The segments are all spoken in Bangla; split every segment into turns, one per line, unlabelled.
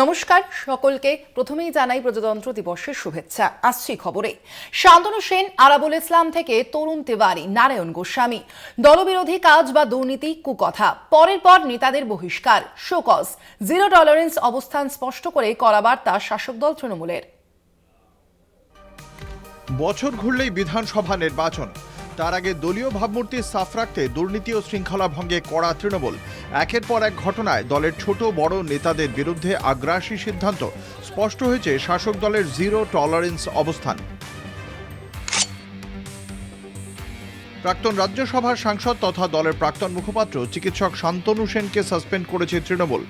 নমস্কার, সকলকে প্রথমেই জানাই প্রজাতন্ত্র দিবসের শুভেচ্ছা। আসছি খবরে। শান্তনু সেন, আরাবুল ইসলাম থেকে তরুণ তিওয়ারি, নারায়ণ গোস্বামী। দলবিরোধী কাজ বা দুর্নীতি, কুকথা। পরের পর নেতাদের বহিষ্কার। শোকজ। জিরো টলারেন্স অবস্থান স্পষ্ট করে করা বার্তা শাসক দল তৃণমূলের।
বছর ঘুরলেই বিধানসভা নির্বাচন। তার আগে দলীয় ভাবমূর্তি সাফ রাখতে দুর্নীতি ও শৃঙ্খলা ভঙ্গে কড়া তৃণমূল। একের পর এক ঘটনায় দলের ছোট বড় নেতাদের বিরুদ্ধে আগ্রাসী সিদ্ধান্ত। স্পষ্ট হয়েছে শাসক দলের জিরো টলারেন্স অবস্থান। প্রাক্তন রাজ্যসভার সাংসদ তথা দলের প্রাক্তন মুখপাত্র চিকিৎসক শান্তনু সেনকে সাসপেন্ড করেছে তৃণমূল।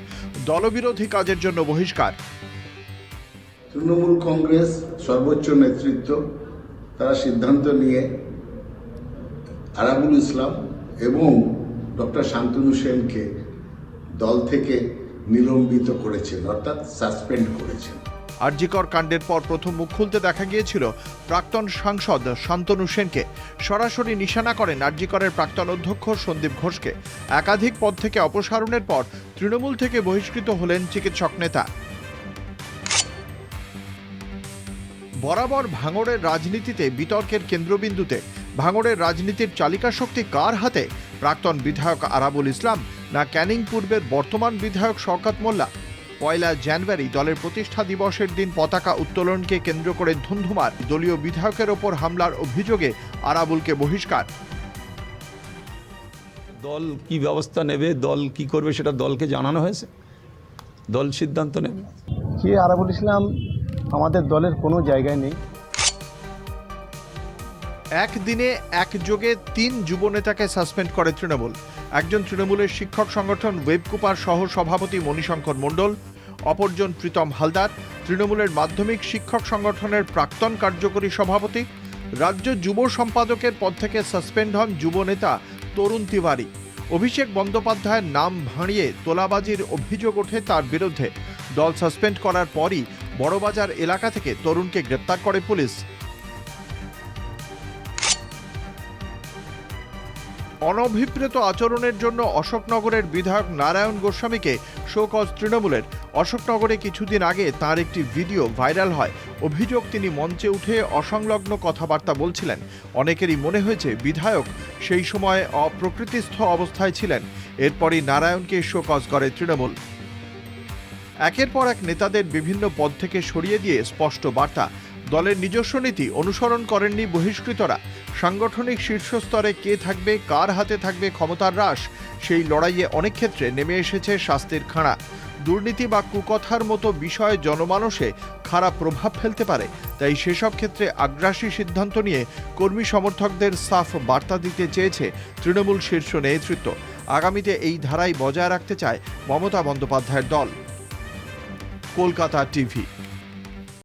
দলবিরোধী কাজের জন্য বহিষ্কার।
তৃণমূল কংগ্রেস সর্বোচ্চ নেতৃত্ব, তারা সিদ্ধান্ত নিয়ে আরাবুল ইসলাম এবং ডক্টর শান্তনু সেনকে দল থেকে নিলম্বিত করেছেন, অর্থাৎ সাসপেন্ড করেছেন।
আরজিকর কাণ্ডের পর প্রথম মুখ খুলতে দেখা গিয়েছিল প্রাক্তন সাংসদ শান্তনু সেনকে। সরাসরি নিশানা করেন আরজিকরের প্রাক্তন অধ্যক্ষ সন্দীপ ঘোষকে। একাধিক পদ থেকে অপসারণের পর তৃণমূল থেকে বহিষ্কৃত হলেন চিকিৎসক নেতা। বরাবর ভাঙড়ের রাজনীতিতে বিতর্কের কেন্দ্রবিন্দুতে ভাঙড়ের রাজনীতির চালিকা শক্তি কার হাতে? প্রাক্তন বিধায়ক আরাবুল ইসলাম না ক্যানিং পূর্বের বর্তমান বিধায়ক শওকত মোল্লা? পয়লা জানুয়ারি দলের প্রতিষ্ঠা দিবসের দিন পতাকা উত্তোলনকে কেন্দ্র করে ধুন্ধুমার দলীয় বিধায়কের ওপর হামলার অভিযোগে আরাবুলকে বহিষ্কার।
দল কি ব্যবস্থা নেবে? দল কি করবে? সেটা দলকে জানানো হয়েছে। দল সিদ্ধান্ত নেবে।
কে আরাবুল ইসলাম আমাদের দলের কোনো জায়গায় নেই।
একদিনে একযোগে তিন যুবনেতাকে সাসপেন্ড করে তৃণমূল। একজন তৃণমূলের শিক্ষক সংগঠন ওয়েবকুপার সহ সভাপতি মণিশঙ্কর মণ্ডল, অপরজন প্রীতম হালদার, তৃণমূলের মাধ্যমিক শিক্ষক সংগঠনের প্রাক্তন কার্যকরী সভাপতি, রাজ্য যুব সম্পাদকের পদ থেকে সাসপেন্ড হন যুবনেতা তরুণ তিওয়ারি। অভিষেক বন্দ্যোপাধ্যায়ের নাম ভাঁড়িয়ে তোলাবাজির অভিযোগ ওঠে তার বিরুদ্ধে। দল সাসপেন্ড করার পরই বড়বাজার এলাকা থেকে তরুণকে গ্রেপ্তার করে পুলিশ। অনভিপ্রেত আচরণের জন্য অশোকনগরের বিধায়ক নারায়ণ গোস্বামীকে শোকজ তৃণমূলের। অশোকনগরে কিছুদিন আগে তার একটি ভিডিও ভাইরাল হয়। অভিযোগ, তিনি মঞ্চে উঠে অসংলগ্ন কথাবার্তা বলছিলেন। অনেকেরই মনে হয়েছে বিধায়ক সেই সময় অপ্রকৃতিস্থ অবস্থায় ছিলেন। এরপরই নারায়ণকে শোকজ করে তৃণমূল। একের পর এক নেতাদের বিভিন্ন পদ থেকে সরিয়ে দিয়ে স্পষ্ট বার্তা। দলের নিজস্ব নীতি অনুসরণ করেননি বহিষ্কৃতরা। সাংগঠনিক শীর্ষস্তরে কে থাকবে, কার হাতে থাকবে ক্ষমতার হ্রাস, সেই লড়াইয়ে অনেক ক্ষেত্রে নেমে এসেছে শাস্তির খাঁড়া। দুর্নীতি বা কুকথার মতো বিষয় জনমানসে খারাপ প্রভাব ফেলতে পারে, তাই সেসব ক্ষেত্রে আগ্রাসী সিদ্ধান্ত নিয়ে কর্মী সমর্থকদের সাফ বার্তা দিতে চেয়েছে তৃণমূল শীর্ষ নেতৃত্ব। আগামীতে এই ধারাই বজায় রাখতে চায় মমতা বন্দ্যোপাধ্যায়ের দল। কলকাতা টিভি।